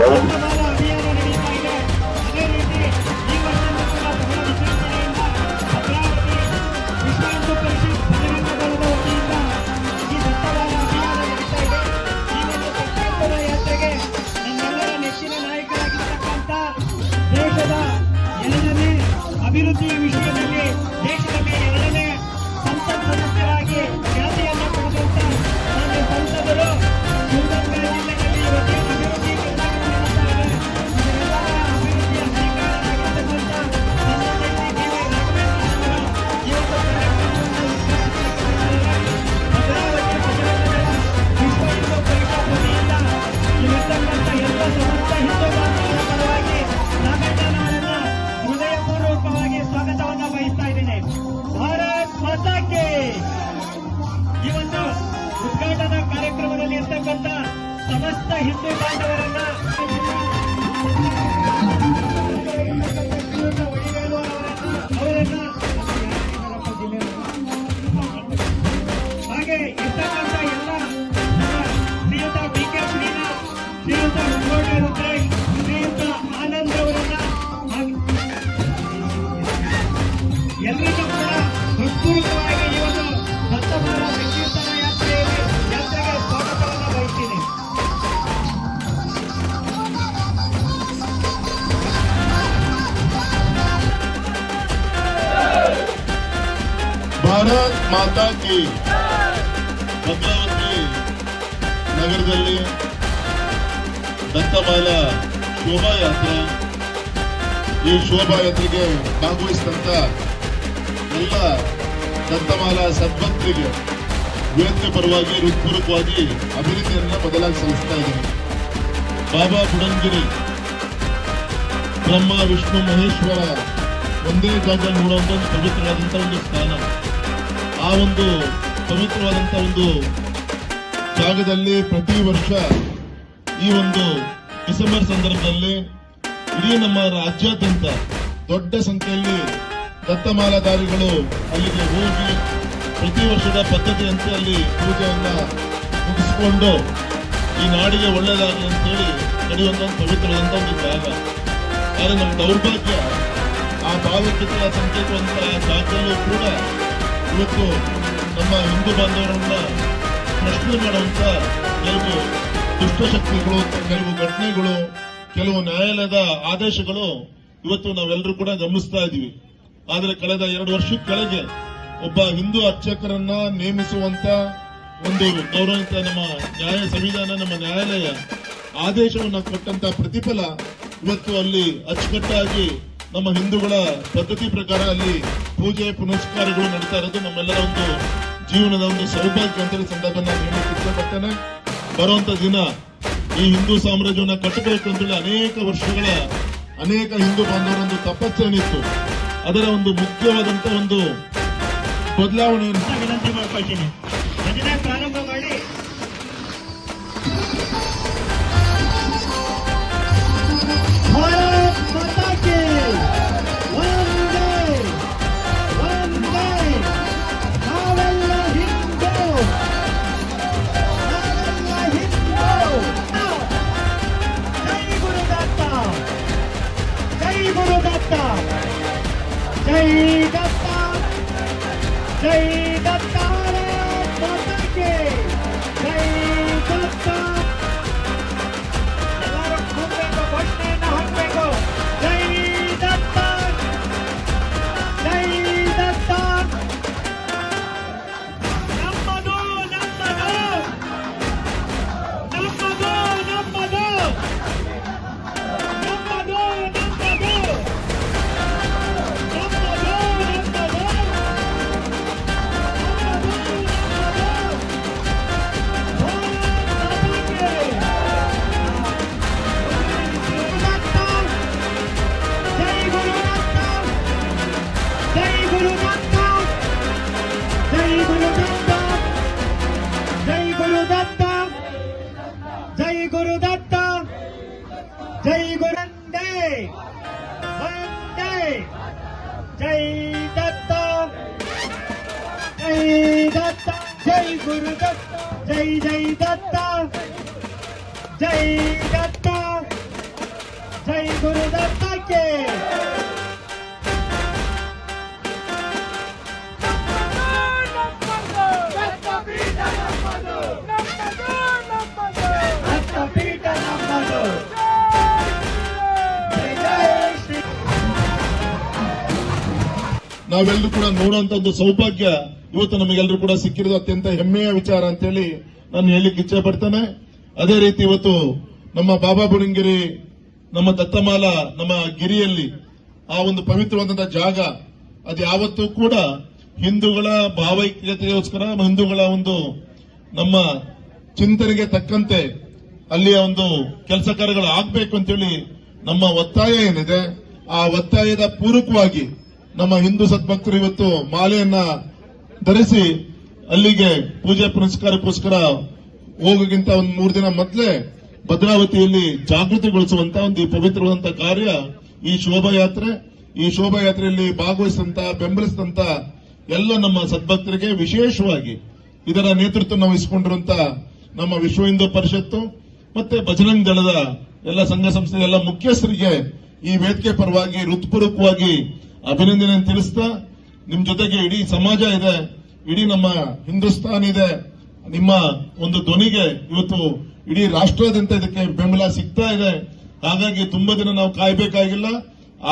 Tchau. ಬಂದಂತ ಹಿಂದೂ ಬಾಂಧವರನ್ನ ಅವರನ್ನ ಹಾಗೆ ಇರ್ತಕ್ಕಂಥ ಎಲ್ಲ ಶ್ರೀಯುತ ಡಿ ಕೆ ಶ್ರೀನಾಥ್ ಶ್ರೀಯುತ ರುದ್ರೇಶ್ ಮಾತಾ ಕಿ ಭದ್ರಾವತಿ ನಗರದಲ್ಲಿ ದತ್ತಮಾಲ ಶೋಭಾಯಾತ್ರೆ ಈ ಶೋಭಾಯಾತ್ರೆಗೆ ಭಾಗವಹಿಸಿದಂತ ಎಲ್ಲ ದತ್ತಮಾಲ ಸದ್ಭಕ್ತರಿಗೆ ವೇದಿಕೆ ಪರವಾಗಿ ಹೃತ್ಪೂರ್ವಕವಾಗಿ ಅಭಿನಂದನೆಯನ್ನ ಬದಲಾಗಿ ಸಲ್ಲಿಸ್ತಾ ಇದ್ದೀನಿ ಬಾಬಾ ಬುಡಂಗಿರಿ ಬ್ರಹ್ಮ ವಿಷ್ಣು ಮಹೇಶ್ವರ ಒಂದೇ ಜಾಗ ನೋಡುವಂತ ಒಂದು ಪವಿತ್ರವಾದಂತ ಒಂದು ಸ್ಥಾನ ಆ ಒಂದು ಪವಿತ್ರವಾದಂತ ಒಂದು ಜಾಗದಲ್ಲಿ ಪ್ರತಿ ವರ್ಷ ಈ ಒಂದು ಡಿಸೆಂಬರ್ ಸಂದರ್ಭದಲ್ಲಿ ಇಡೀ ನಮ್ಮ ರಾಜ್ಯಾದ್ಯಂತ ದೊಡ್ಡ ಸಂಖ್ಯೆಯಲ್ಲಿ ದತ್ತಮಾಲಾಧಾರಿಗಳು ಅಲ್ಲಿಗೆ ಹೋಗಿ ಪ್ರತಿ ವರ್ಷದ ಪದ್ಧತಿಯಂತೆ ಅಲ್ಲಿ ಪೂಜೆಯನ್ನ ಮುಗಿಸಿಕೊಂಡು ಈ ನಾಡಿಗೆ ಒಳ್ಳೆಯದಾಗಲಿ ಅಂತೇಳಿ ನಡೆಯುವಂತ ಒಂದು ಪವಿತ್ರವಾದಂತ ಒಂದು ಜಾಗ. ಆದರೆ ನಮ್ಮ ದೌರ್ಭಾಗ್ಯ, ಆ ಭಾವಚಿತ್ರ ಸಂಕೇತವಂತ ಜಾಗದಲ್ಲೂ ಕೂಡ ಇವತ್ತು ನಮ್ಮ ಹಿಂದೂ ಬಾಂಧವರನ್ನ ಪ್ರಶ್ನೆ ಮಾಡುವಂತ ಕೆಲವು ದುಷ್ಟಶಕ್ತಿಗಳು, ಕೆಲವು ಘಟನೆಗಳು, ಕೆಲವು ನ್ಯಾಯಾಲಯದ ಆದೇಶಗಳು ಇವತ್ತು ನಾವೆಲ್ಲರೂ ಕೂಡ ಗಮನಿಸ್ತಾ ಇದೀವಿ ಆದರೆ ಕಳೆದ ಎರಡು ವರ್ಷದ ಕೆಳಗೆ ಒಬ್ಬ ಹಿಂದೂ ಅರ್ಚಕರನ್ನ ನೇಮಿಸುವಂತ ಒಂದು ಗೌರವಂತ ನಮ್ಮ ನ್ಯಾಯ ಸಂವಿಧಾನ, ನಮ್ಮ ನ್ಯಾಯಾಲಯ ಆದೇಶವನ್ನು ಕೊಟ್ಟಂತ ಪ್ರತಿಫಲ ಇವತ್ತು ಅಲ್ಲಿ ಅಚ್ಚುಕಟ್ಟಾಗಿ ನಮ್ಮ ಹಿಂದೂಗಳ ಪದ್ಧತಿ ಪ್ರಕಾರ ಅಲ್ಲಿ ಪೂಜೆ, ಪುನಸ್ಕಾರಗಳು ನಡೀತಾ ಇರೋದು ನಮ್ಮೆಲ್ಲರ ಒಂದು ಜೀವನದ ಒಂದು ಸೌಭಾಗ್ಯ ಅಂತ ಸಂದರ್ಭ ನಾನು ಹೇಳಕ್ಕೆ ಇಷ್ಟಪಡ್ತೇನೆ ಬರುವಂತ ದಿನ ಈ ಹಿಂದೂ ಸಾಮ್ರಾಜ್ಯವನ್ನು ಕಟ್ಟಬೇಕು ಅಂತೇಳಿ ಅನೇಕ ವರ್ಷಗಳ ಅನೇಕ ಹಿಂದೂ ಬಾಂಧವರ ಒಂದು ತಪಸ್ಸೇನಿತ್ತು. ಅದರ ಒಂದು ಮುಖ್ಯವಾದಂತ ಒಂದು ಬದಲಾವಣೆಯನ್ನು ವಿನಂತಿ ಮಾಡ್ಕೊಳ್ತೀನಿ. Datta! Jai Datta! Jai Datta! ಜೈ ದತ್ತ ಜೈ ದತ್ತ ಜೈ ಗುರು ದತ್ತ ಜೈ ಜೈ ದತ್ತ ಜೈ ದತ್ತ ಜೈ ಗುರು ದತ್ತಕ್ಕೆ ನಾವೆಲ್ಲರೂ ಕೂಡ ನೋಡುವಂತ ಒಂದು ಸೌಭಾಗ್ಯ ಇವತ್ತು ನಮಗೆಲ್ಲರೂ ಕೂಡ ಸಿಕ್ಕಿರೋದು ಅತ್ಯಂತ ಹೆಮ್ಮೆಯ ವಿಚಾರ ಅಂತ ಹೇಳಿ ನಾನು ಹೇಳಲಿಕ್ಕೆ ಇಚ್ಛೆ ಪಡ್ತೇನೆ. ಅದೇ ರೀತಿ ಇವತ್ತು ನಮ್ಮ ಬಾಬಾ ಬುಡಂಗಿರಿ, ನಮ್ಮ ದತ್ತಮಾಲ, ನಮ್ಮ ಗಿರಿಯಲ್ಲಿ ಆ ಒಂದು ಪವಿತ್ರವಾದಂತಹ ಜಾಗ, ಅದು ಯಾವತ್ತೂ ಕೂಡ ಹಿಂದೂಗಳ ಭಾವೈಕ್ಯತೆಗೋಸ್ಕರ ಹಿಂದೂಗಳ ಒಂದು ನಮ್ಮ ಚಿಂತನೆಗೆ ತಕ್ಕಂತೆ ಅಲ್ಲಿಯ ಒಂದು ಕೆಲಸ ಕಾರ್ಯಗಳು ಆಗ್ಬೇಕು ಅಂತೇಳಿ ನಮ್ಮ ಒತ್ತಾಯ ಏನಿದೆ, ಆ ಒತ್ತಾಯದ ಪೂರಕವಾಗಿ ನಮ್ಮ ಹಿಂದೂ ಸದ್ಭಕ್ತರು ಇವತ್ತು ಮಾಲೆಯನ್ನ ಧರಿಸಿ ಅಲ್ಲಿಗೆ ಪೂಜೆ ಪುನಸ್ಕಾರಕ್ಕೋಸ್ಕರ ಹೋಗೋಕ್ಕಿಂತ ಒಂದು ಮೂರು ದಿನ ಮೊದಲೇ ಭದ್ರಾವತಿಯಲ್ಲಿ ಜಾಗೃತಿಗೊಳಿಸುವಂತ ಒಂದು ಪವಿತ್ರವಾದಂತ ಕಾರ್ಯ, ಈ ಶೋಭಾಯಾತ್ರೆ, ಈ ಶೋಭಾಯಾತ್ರೆಯಲ್ಲಿ ಭಾಗವಹಿಸಿದಂತ, ಬೆಂಬಲಿಸಿದಂತ ಎಲ್ಲ ನಮ್ಮ ಸದ್ಭಕ್ತರಿಗೆ ವಿಶೇಷವಾಗಿ ಇದರ ನೇತೃತ್ವ ವಹಿಸಿಕೊಂಡಿರುವಂತ ನಮ್ಮ ವಿಶ್ವ ಹಿಂದೂ ಪರಿಷತ್ತು ಮತ್ತೆ ಬಜರಂಗ್ ದಳದ ಎಲ್ಲ ಸಂಘ ಸಂಸ್ಥೆ ಎಲ್ಲ ಮುಖ್ಯಸ್ಥರಿಗೆ ಈ ವೇದಿಕೆ ಪರವಾಗಿ ಹೃತ್ಪೂರ್ವಕವಾಗಿ ಅಭಿನಂದನೆ ತಿಳಿಸ್ತಾ, ನಿಮ್ ಜೊತೆಗೆ ಇಡೀ ಸಮಾಜ ಇದೆ, ಇಡೀ ನಮ್ಮ ಹಿಂದೂಸ್ತಾನ್ ಇದೆ, ನಿಮ್ಮ ಒಂದು ಧ್ವನಿಗೆ ಇವತ್ತು ಇಡೀ ರಾಷ್ಟ್ರದಂತ ಇದಕ್ಕೆ ಬೆಂಬಲ ಸಿಗ್ತಾ ಇದೆ. ಹಾಗಾಗಿ ತುಂಬಾ ದಿನ ನಾವು ಕಾಯಬೇಕಾಗಿಲ್ಲ,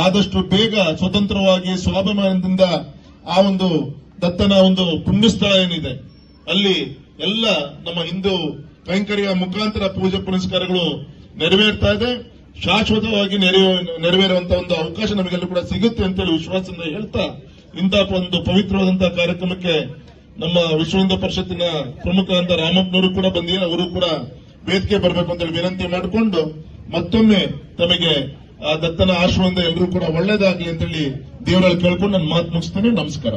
ಆದಷ್ಟು ಬೇಗ ಸ್ವತಂತ್ರವಾಗಿ, ಸ್ವಾಭಿಮಾನದಿಂದ ಆ ಒಂದು ದತ್ತನ ಒಂದು ಪುಣ್ಯಸ್ಥಳ ಏನಿದೆ, ಅಲ್ಲಿ ಎಲ್ಲ ನಮ್ಮ ಹಿಂದೂ ಕೈಂಕರ್ಯ ಮುಖಾಂತರ ಪೂಜೆ ಪುನಸ್ಕಾರಗಳು ನೆರವೇರ್ತಾ ಇದೆ. ಶಾಶ್ವತವಾಗಿ ನೆರವೇ- ನೆರವೇರುವಂತಹ ಒಂದು ಅವಕಾಶ ನಮಗೆಲ್ಲ ಕೂಡ ಸಿಗುತ್ತೆ ಅಂತೇಳಿ ವಿಶ್ವಾಸದಿಂದ ಹೇಳ್ತಾ ಇಂತಹ ಒಂದು ಪವಿತ್ರವಾದಂತಹ ಕಾರ್ಯಕ್ರಮಕ್ಕೆ ನಮ್ಮ ವಿಶ್ವ ಹಿಂದೂ ಪರಿಷತ್ತಿನ ಪ್ರಮುಖ ಅಂತ ರಾಮಪ್ಪನವರು ಕೂಡ ಬಂದಿದ್ದಾರೆ ಅವರು ಕೂಡ ವೇದಿಕೆ ಬರಬೇಕು ಅಂತೇಳಿ ವಿನಂತಿ ಮಾಡಿಕೊಂಡು ಮತ್ತೊಮ್ಮೆ ತಮಗೆ ಆ ದತ್ತನ ಆಶ್ರಮದಿಂದ ಎಲ್ಲರೂ ಕೂಡ ಒಳ್ಳೇದಾಗ್ಲಿ ಅಂತೇಳಿ ದೇವರಲ್ಲಿ ಕೇಳ್ಕೊಂಡು ನನ್ನ ಮಾತು ಮುಗಿಸ್ತೇನೆ. ನಮಸ್ಕಾರ.